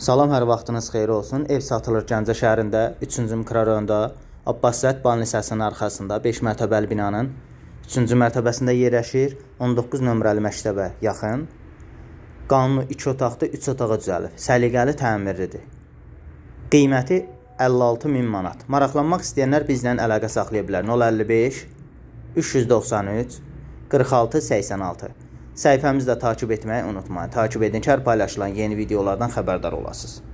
Salam, hər vaxtınız xeyir olsun. Ev satılır Gəncə şəhərində, 3-cü mikrorayonda, Abbasiyyət bal lisəsinin arxasında 5 mərtəbəli binanın 3-cü mərtəbəsində yerləşir. 19 nömrəli məktəbə yaxın. Qanunu 2 otaqlı 3 otağa düzəlib. Səliqəli təmirlidir. Qiyməti 56 min manat. Maraqlanmaq istəyənlər bizlə əlaqə saxlaya bilər. 055 393 46 86. Səhifəmizi də takib etməyi unutmayın. Takib edin ki, hər paylaşılan yeni videolardan xəbərdar olasınız.